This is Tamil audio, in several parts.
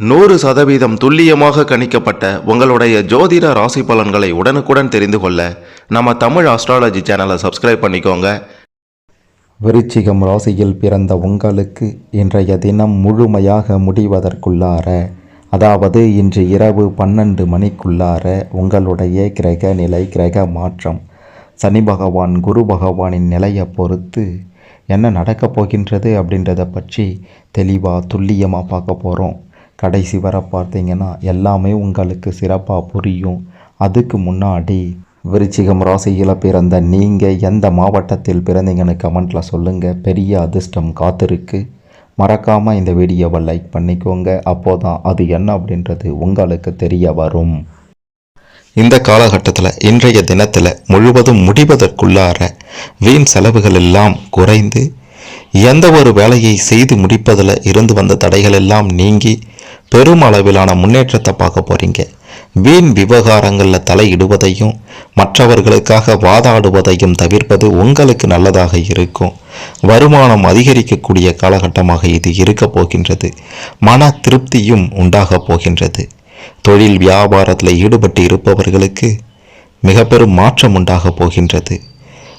நூறு சதவீதம் துல்லியமாக கணிக்கப்பட்ட உங்களுடைய ஜோதிட ராசி பலன்களை உடனுக்குடன் தெரிந்து கொள்ள நம்ம தமிழ் ஆஸ்ட்ராலஜி சேனலை சப்ஸ்கிரைப் பண்ணிக்கோங்க. விருச்சிகம் ராசியில் பிறந்த உங்களுக்கு இன்றைய தினம் முழுமையாக முடிவதற்குள்ளார அதாவது இன்று இரவு பன்னெண்டு மணிக்குள்ளார உங்களுடைய கிரக நிலை கிரக மாற்றம் சனி பகவான் குரு பகவானின் நிலையை பொறுத்து என்ன நடக்கப் போகின்றது அப்படின்றத பற்றி தெளிவாக துல்லியமாக பார்க்க போகிறோம் கடைசி வரை பார்த்தீங்கன்னா எல்லாமே உங்களுக்கு சிறப்பாக புரியும். அதுக்கு முன்னாடி விருச்சிகம் ராசியில் பிறந்த நீங்கள் எந்த மாவட்டத்தில் பிறந்தீங்கன்னு கமெண்ட்டில் சொல்லுங்கள் பெரிய அதிர்ஷ்டம் காத்திருக்கு. மறக்காமல் இந்த வீடியோவை லைக் பண்ணிக்கோங்க. அப்போதான் அது என்ன அப்படின்றது உங்களுக்கு தெரிய வரும். இந்த காலகட்டத்தில் இன்றைய தினத்தில் முழுவதும் முடிவதற்குள்ளார வீண் செலவுகள் எல்லாம் குறைந்து எந்த ஒரு வேலையை செய்து முடிப்பதில் இருந்து வந்த தடைகள் எல்லாம் நீங்கி பெரும் அளவிலான முன்னேற்றத்தை பார்க்க போறீங்க. வீண் விவகாரங்களில் தலையிடுவதையும் மற்றவர்களுக்காக வாதாடுவதையும் தவிர்ப்பது உங்களுக்கு நல்லதாக இருக்கும். வருமானம் அதிகரிக்கக்கூடிய காலகட்டமாக இது இருக்க போகின்றது. மன திருப்தியும் உண்டாக போகின்றது. தொழில் வியாபாரத்தில் ஈடுபட்டு இருப்பவர்களுக்கு மிக பெரும் மாற்றம் உண்டாக போகின்றது.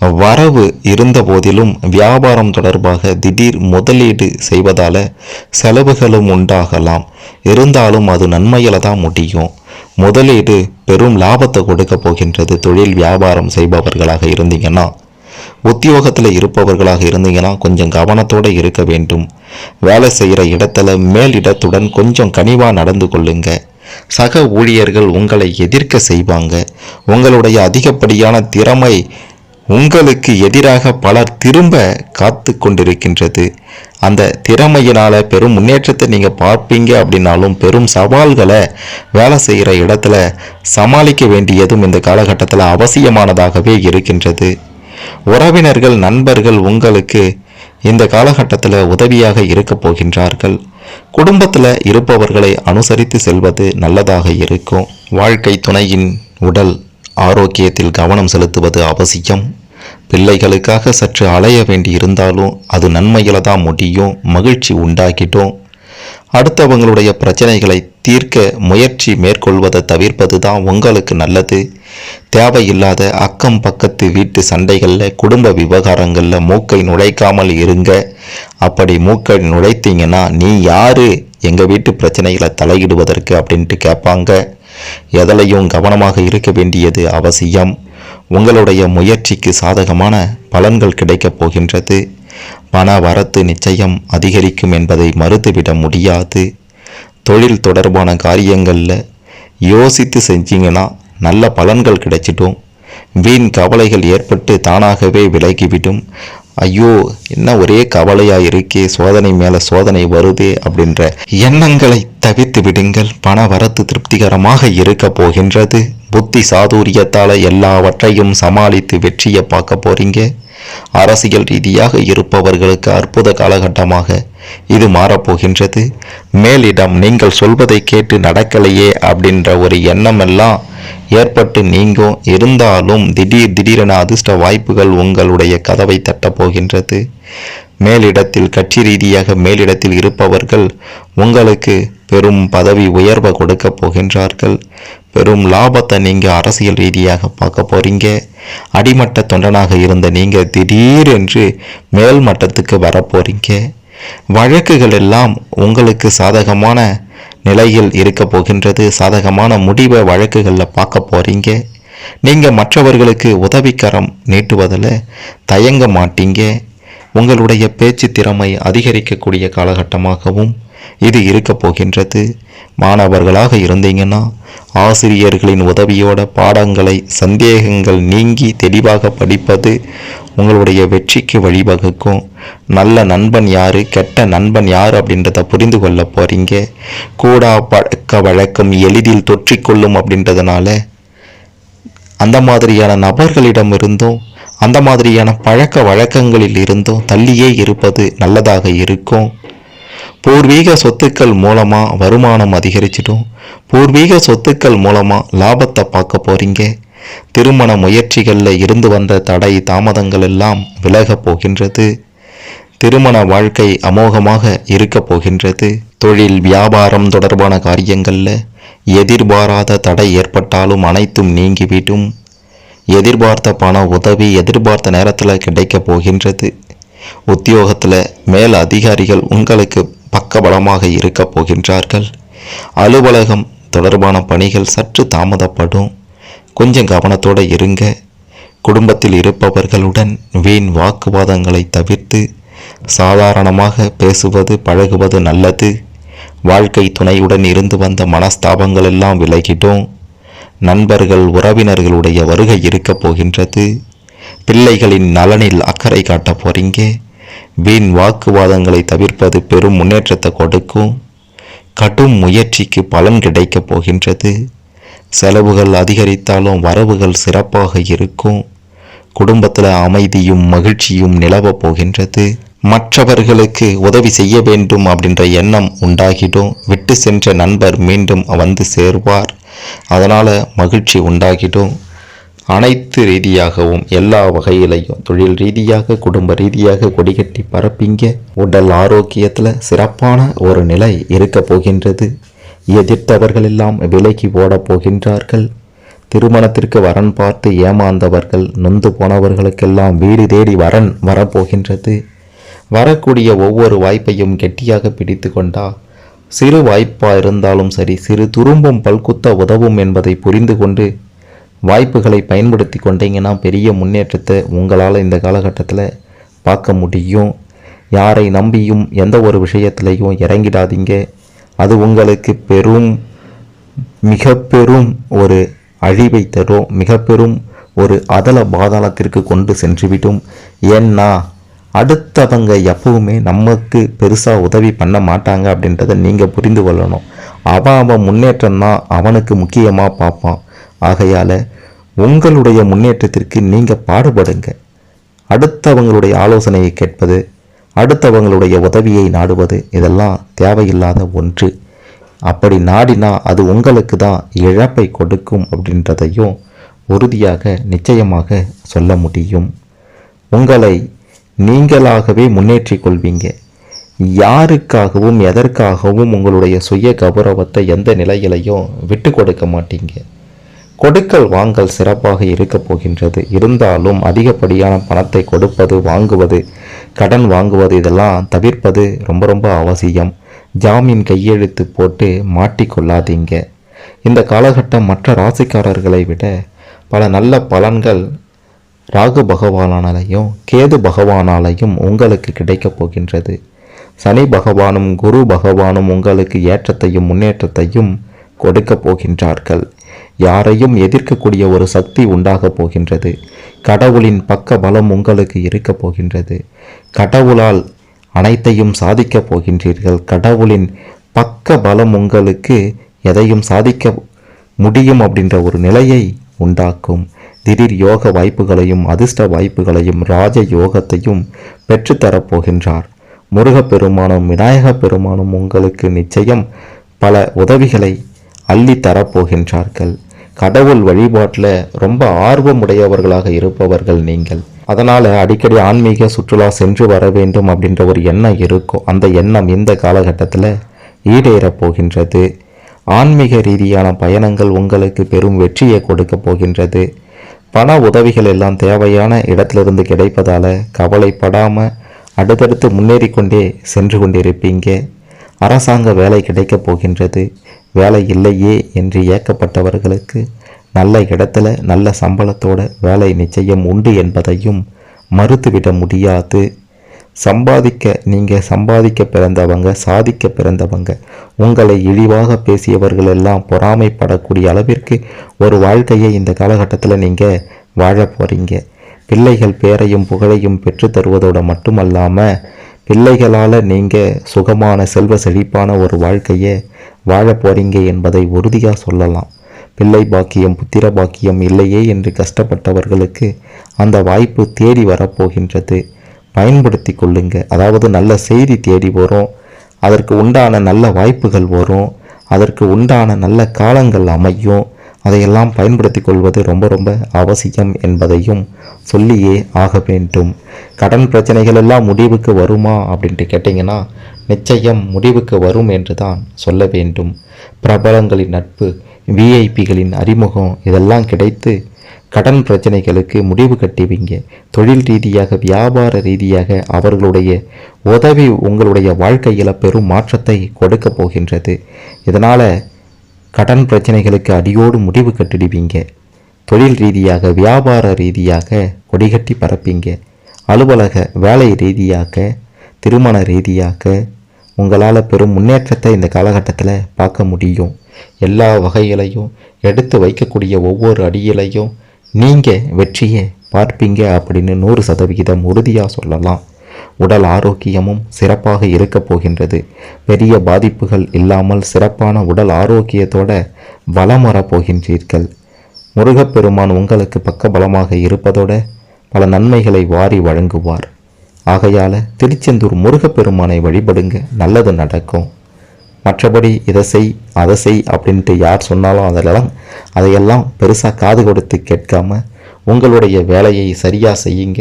வரவு இருந்த போதிலும் வியாபாரம் தொடர்பாக திடீர் முதலீடு செய்வதால செலவுகளும் உண்டாகலாம். இருந்தாலும் அது நன்மையில தான் முடியும். முதலீடு பெரும் லாபத்தை கொடுக்க போகின்றது தொழில் வியாபாரம் செய்பவர்களாக இருந்தீங்கன்னா. உத்தியோகத்தில் இருப்பவர்களாக இருந்தீங்கன்னா கொஞ்சம் கவனத்தோடு இருக்க வேண்டும். வேலை செய்கிற இடத்துல மேலிடத்துடன் கொஞ்சம் கனிவாக நடந்து கொள்ளுங்க. சக ஊழியர்கள் உங்களை எதிர்க்க செய்வாங்க. உங்களுடைய அதிகப்படியான திறமை உங்களுக்கு எதிராக பலர் திரும்ப காத்து கொண்டிருக்கின்றது. அந்த திறமையினால் பெரும் முன்னேற்றத்தை நீங்கள் பார்ப்பீங்க அப்படின்னாலும் பெரும் சவால்களை வேலை செய்கிற இடத்துல சமாளிக்க வேண்டியதும் இந்த காலகட்டத்தில் அவசியமானதாகவே இருக்கின்றது. உறவினர்கள் நண்பர்கள் உங்களுக்கு இந்த காலகட்டத்தில் உதவியாக இருக்க போகின்றார்கள். குடும்பத்தில் இருப்பவர்களை அனுசரித்து செல்வது நல்லதாக இருக்கும். வாழ்க்கை துணையின் உடல் ஆரோக்கியத்தில் கவனம் செலுத்துவது அவசியம். பிள்ளைகளுக்காக சற்று அலைய வேண்டி இருந்தாலும் அது நன்மையில் தான் முடியும் மகிழ்ச்சி உண்டாக்கிட்டோம் அடுத்தவங்களுடைய பிரச்சனைகளை தீர்க்க முயற்சி மேற்கொள்வதை தவிர்ப்பது தான் உங்களுக்கு நல்லது. தேவையில்லாத அக்கம் பக்கத்து வீட்டு சண்டைகளில் குடும்ப விவகாரங்களில் மூக்கை நுழைக்காமல் இருங்க. அப்படி மூக்கை நுழைத்தீங்கன்னா நீ யாரு? எங்கள் வீட்டு பிரச்சனைகளை தலையிடுவதற்கு அப்படின்ட்டு கேட்பாங்க. எதலையும் கவனமாக இருக்க வேண்டியது அவசியம். உங்களுடைய முயற்சிக்கு சாதகமான பலன்கள் கிடைக்கப் போகின்றது. பண வரத்து நிச்சயம் அதிகரிக்கும் என்பதை மறுத்துவிட முடியாது. தொழில் தொடர்பான காரியங்களில் யோசித்து செஞ்சீங்கன்னா நல்ல பலன்கள் கிடைச்சிட்டும் வீண் கவலைகள் ஏற்பட்டு தானாகவே விலகிவிடும். ஐயோ என்ன ஒரே கவலையா இருக்கே சோதனை மேல சோதனை வருதே அப்படின்ற எண்ணங்களை தவித்து விடுங்கள். பண வரத்து திருப்திகரமாக இருக்க போகின்றது. புத்தி சாதுரியத்தால எல்லாவற்றையும் சமாளித்து வெற்றியை பார்க்க போறீங்க. அரசியல் ரீதியாக இருப்பவர்களுக்கு அற்புத காலகட்டமாக இது மாறப்போகின்றது. மேலிடம் நீங்கள் சொல்வதை கேட்டு நடக்கலையே அப்படின்ற ஒரு எண்ணமெல்லாம் ஏற்பட்டு நீங்கும். இருந்தாலும் திடீர் திடீரென அதிர்ஷ்ட வாய்ப்புகள் உங்களுடைய கதவை தட்டப் போகின்றது. மேலிடத்தில் கட்சி ரீதியாக மேலிடத்தில் இருப்பவர்கள் உங்களுக்கு பெரும் பதவி உயர்வை கொடுக்க போகின்றார்கள். பெரும் லாபத்தை நீங்கள் அரசியல் ரீதியாக பார்க்க போறீங்க. அடிமட்ட தொண்டனாக இருந்த நீங்கள் திடீரென்று மேல் மட்டத்துக்கு வரப்போறீங்க வழக்குகள் எல்லாம் உங்களுக்கு சாதகமான நிலையில் இருக்க போகின்றது. சாதகமான முடிவை வழக்குகளில் பார்க்க போகிறீங்க நீங்கள் மற்றவர்களுக்கு உதவிக்கரம் நீட்டுவதில் தயங்க மாட்டீங்க. உங்களுடைய பேச்சு திறமை அதிகரிக்கக்கூடிய காலகட்டமாகவும் இது இருக்க போகின்றது. மாணவர்களாக இருந்தீங்கன்னா ஆசிரியர்களின் உதவியோட பாடங்களை சந்தேகங்கள் நீங்கி தெளிவாக படிப்பது உங்களுடைய வெற்றிக்கு வழிவகுக்கும். நல்ல நண்பன் யார் கெட்ட நண்பன் யார் அப்படின்றத புரிந்து கொள்ள போகிறீங்க கூடா பழக்க வழக்கம் எளிதில் தொற்றிக்கொள்ளும் அப்படின்றதுனால அந்த மாதிரியான நபர்களிடம் இருந்தும் அந்த மாதிரியான பழக்க வழக்கங்களில் இருந்தும் தள்ளியே இருப்பது நல்லதாக இருக்கும். பூர்வீக சொத்துக்கள் மூலமாக வருமானம் அதிகரிச்சிடும். பூர்வீக சொத்துக்கள் மூலமாக லாபத்தை பார்க்க போகிறீங்க திருமண முயற்சிகளில் இருந்து வந்த தடை தாமதங்கள் எல்லாம் விலகப் போகின்றது. திருமண வாழ்க்கை அமோகமாக இருக்கப் போகின்றது. தொழில் வியாபாரம் தொடர்பான காரியங்களில் எதிர்பாராத தடை ஏற்பட்டாலும் அனைத்தும் நீங்கிவிடும். எதிர்பார்த்த பண உதவி எதிர்பார்த்த நேரத்தில் கிடைக்கப் போகின்றது. உத்தியோகத்தில் மேல் அதிகாரிகள் உங்களுக்கு பக்கபலமாக இருக்கப் போகின்றார்கள். அலுவலகம் தொடர்பான பணிகள் சற்று தாமதப்படும். கொஞ்சம் கவனத்தோடு இருங்க. குடும்பத்தில் இருப்பவர்களுடன் வீண் வாக்குவாதங்களை தவிர்த்து சாதாரணமாக பேசுவது பழகுவது நல்லது. வாழ்க்கை துணையுடன் இருந்து வந்த மனஸ்தாபங்கள் எல்லாம் விலகிடும். நண்பர்கள் உறவினர்களுடைய வருகை இருக்கப் போகின்றது. பிள்ளைகளின் நலனில் அக்கறை காட்டப் போறீங்க. வீண் வாக்குவாதங்களை தவிர்ப்பது பெரும் முன்னேற்றத்தை கொடுக்கும். கடும் முயற்சிக்கு பலன் கிடைக்கப் போகின்றது. செலவுகள் அதிகரித்தாலும் வரவுகள் சிறப்பாக இருக்கும். குடும்பத்தில் அமைதியும் மகிழ்ச்சியும் நிலவப் போகின்றது. மற்றவர்களுக்கு உதவி செய்ய வேண்டும் அப்படின்ற எண்ணம் உண்டாகிடும். விட்டு சென்ற நண்பர் மீண்டும் வந்து சேர்வார். அதனால் மகிழ்ச்சி உண்டாகிடும். அனைத்து ரீதியாகவும் எல்லா வகையிலையும் தொழில் ரீதியாக குடும்ப ரீதியாக கொடிகட்டி பரப்பிங்க. உடல் ஆரோக்கியத்தில் சிறப்பான ஒரு நிலை இருக்கப் போகின்றது. எதிர்த்தவர்கள் எல்லாம் விலைக்கு ஓடப் போகின்றார்கள். திருமணத்திற்கு வரன் பார்த்து ஏமாந்தவர்கள் நொந்து போனவர்களுக்கெல்லாம் வீடு தேடி வரன் வரப்போகின்றது. வரக்கூடிய ஒவ்வொரு வாய்ப்பையும் கெட்டியாக பிடித்து கொண்டா சிறு வாய்ப்பா இருந்தாலும் சரி சிறு துரும்பும் பல்குத்த உதவும் என்பதை புரிந்து கொண்டு வாய்ப்புகளை பயன்படுத்தி கொண்டீங்கன்னா பெரிய முன்னேற்றத்தை உங்களால் இந்த காலகட்டத்தில் பார்க்க முடியும். யாரை நம்பியும் எந்த ஒரு விஷயத்திலையும் இறங்கிடாதீங்க. அது உங்களுக்கு பெரும் மிக பெரும் ஒரு அழிவை தரும். மிக பெரும் ஒரு அதல பாதாளத்திற்கு கொண்டு சென்றுவிடும். ஏன்னா அடுத்தவங்க எப்பவுமே நமக்கு பெருசாக உதவி பண்ண மாட்டாங்க அப்படின்றத நீங்கள் புரிந்து கொள்ளணும். அவன் அவன் முன்னேற்றம் தான் அவனுக்கு முக்கியமாக பார்ப்பான். ஆகையால் உங்களுடைய முன்னேற்றத்திற்கு நீங்கள் பாடுபடுங்க. அடுத்தவங்களுடைய ஆலோசனையை கேட்பது அடுத்தவங்களுடைய உதவியை நாடுவது இதெல்லாம் தேவையில்லாத ஒன்று. அப்படி நாடினா அது உங்களுக்கு தான் இழப்பை கொடுக்கும் அப்படின்றதையும் உறுதியாக நிச்சயமாக சொல்ல முடியும். உங்களை நீங்களாகவே முன்னேற்றிக் கொள்வீங்க. யாருக்காகவும் எதற்காகவும் உங்களுடைய சுய கௌரவத்தை எந்த நிலையிலையும் விட்டு கொடுக்க மாட்டீங்க. கொடுக்கல் வாங்கல் சிறப்பாக இருக்கப் போகின்றது. இருந்தாலும் அதிகப்படியான பணத்தை கொடுப்பது வாங்குவது கடன் வாங்குவது இதெல்லாம் தவிர்ப்பது ரொம்ப ரொம்ப அவசியம். ஜாமீன் கையெழுத்து போட்டு மாட்டிக்கொள்ளாதீங்க. இந்த காலகட்டம் மற்ற ராசிக்காரர்களை விட பல நல்ல பலன்கள் ராகு பகவானாலையும் கேது பகவானாலையும் உங்களுக்கு கிடைக்கப் போகின்றது. சனி பகவானும் குரு பகவானும் உங்களுக்கு ஏற்றத்தையும் முன்னேற்றத்தையும் கொடுக்கப் போகின்றார்கள். யாரையும் எதிர்க்கக்கூடிய ஒரு சக்தி உண்டாகப் போகின்றது. கடவுளின் பக்க பலம் உங்களுக்கு இருக்கப் போகின்றது. கடவுளால் அனைத்தையும் சாதிக்கப் போகின்றீர்கள். கடவுளின் பக்க பலம் உங்களுக்கு எதையும் சாதிக்க முடியும் அப்படின்ற ஒரு நிலையை உண்டாக்கும். திடீர் யோக வாய்ப்புகளையும் அதிர்ஷ்ட வாய்ப்புகளையும் ராஜ யோகத்தையும் பெற்றுத்தரப்போகின்றார் முருகப்பெருமானும் விநாயகப் பெருமானும் உங்களுக்கு நிச்சயம் பல உதவிகளை அள்ளி தரப்போகின்றார்கள் கடவுள் வழிபாட்டில் ரொம்ப ஆர்வமுடையவர்களாக இருப்பவர்கள் நீங்கள். அதனால் அடிக்கடி ஆன்மீக சுற்றுலா சென்று வர வேண்டும் அப்படின்ற ஒரு எண்ணம் இருக்கும். அந்த எண்ணம் இந்த காலகட்டத்தில் ஈடேறப் போகின்றது. ஆன்மீக ரீதியான பயணங்கள் உங்களுக்கு பெரும் வெற்றியை கொடுக்க போகின்றது. பண உதவிகள் எல்லாம் தேவையான இடத்திலிருந்து கிடைப்பதால் கவலைப்படாமல் அடுத்தடுத்து முன்னேறி கொண்டே சென்று கொண்டிருப்பீங்க. அரசாங்க வேலை கிடைக்கப் போகின்றது. வேலை இல்லையே என்று ஏக்கப்பட்டவர்களுக்கு நல்ல இடத்துல நல்ல சம்பளத்தோட வேலை நிச்சயம் உண்டு என்பதையும் மறுத்துவிட முடியாது. சம்பாதிக்க நீங்கள் சம்பாதிக்க பிறந்தவங்க சாதிக்க பிறந்தவங்க உங்களை இழிவாக பேசியவர்கள் எல்லாம் பொறாமைப்படக்கூடிய அளவிற்கு ஒரு வாழ்க்கையை இந்த காலகட்டத்தில் நீங்கள் வாழ போகிறீங்க பிள்ளைகள் பேரையும் புகழையும் பெற்று தருவதோடு மட்டுமல்லாமல் பிள்ளைகளால் நீங்கள் சுகமான செல்வ செழிப்பான ஒரு வாழ்க்கையை வாழ போகிறீங்க என்பதை உறுதியாக சொல்லலாம். பிள்ளை பாக்கியம் புத்திர பாக்கியம் இல்லையே என்று கஷ்டப்பட்டவர்களுக்கு அந்த வாய்ப்பு தேடி வரப்போகின்றது. பயன்படுத்தி கொள்ளுங்க. அதாவது நல்ல செய்தி தேடி வரும். அதற்கு உண்டான நல்ல வாய்ப்புகள் வரும். அதற்கு உண்டான நல்ல காலங்கள் அமையும். அதையெல்லாம் பயன்படுத்தி கொள்வது ரொம்ப ரொம்ப அவசியம் என்பதையும் சொல்லியே ஆக வேண்டும். கடன் பிரச்சனைகள் எல்லாம் முடிவுக்கு வருமா அப்படின்ட்டு கேட்டிங்கன்னா நிச்சயம் முடிவுக்கு வரும் என்று தான் சொல்ல வேண்டும். பிரபலங்களின் நட்பு விஐபிகளின் அறிமுகம் இதெல்லாம் கிடைத்து கடன் பிரச்சனைகளுக்கு முடிவு கட்டுவீங்க. தொழில் ரீதியாக வியாபார ரீதியாக அவர்களுடைய உதவி உங்களுடைய வாழ்க்கையில் பெரும் மாற்றத்தை கொடுக்க போகின்றது. இதனால் கடன் பிரச்சனைகளுக்கு அடியோடு முடிவு கட்டிடுவீங்க. தொழில் ரீதியாக வியாபார ரீதியாக கொடிகட்டி பரப்பீங்க. அலுவலக வேலை ரீதியாக திருமண ரீதியாக உங்களால் பெரும் முன்னேற்றத்தை இந்த காலகட்டத்தில் பார்க்க முடியும். எல்லா வகையிலையும் எடுத்து வைக்கக்கூடிய ஒவ்வொரு அடியிலையும் நீங்கள் வெற்றியை பார்ப்பீங்க அப்படின்னு நூறு சதவிகிதம் உறுதியாக சொல்லலாம். உடல் ஆரோக்கியமும் சிறப்பாக இருக்க போகின்றது. பெரிய பாதிப்புகள் இல்லாமல் சிறப்பான உடல் ஆரோக்கியத்தோட வலம் வரப்போகின்றீர்கள் முருகப்பெருமான் உங்களுக்கு பக்கபலமாக இருப்பதோட பல நன்மைகளை வாரி வழங்குவார். ஆகையால் திருச்செந்தூர் முருகப்பெருமானை வழிபடுங்க நல்லது நடக்கும். மற்றபடி இதை செய் அதை செய் அப்படின்ட்டு யார் சொன்னாலும் அதெல்லாம் அதையெல்லாம் பெருசாக காது கொடுத்து கேட்காம உங்களுடைய வேலையை சரியாக செய்யுங்க.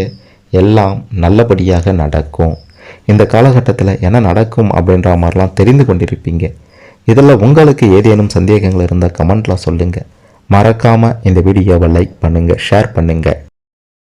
எல்லாம் நல்லபடியாக நடக்கும். இந்த காலகட்டத்தில் என்ன நடக்கும் அப்படின்ற மாதிரிலாம் தெரிந்து கொண்டிருப்பீங்க. இதில் உங்களுக்கு ஏதேனும் சந்தேகங்கள் இருந்தால் கமெண்ட்டில் சொல்லுங்கள் மறக்காமல் இந்த வீடியோவை லைக் பண்ணுங்கள் ஷேர் பண்ணுங்கள்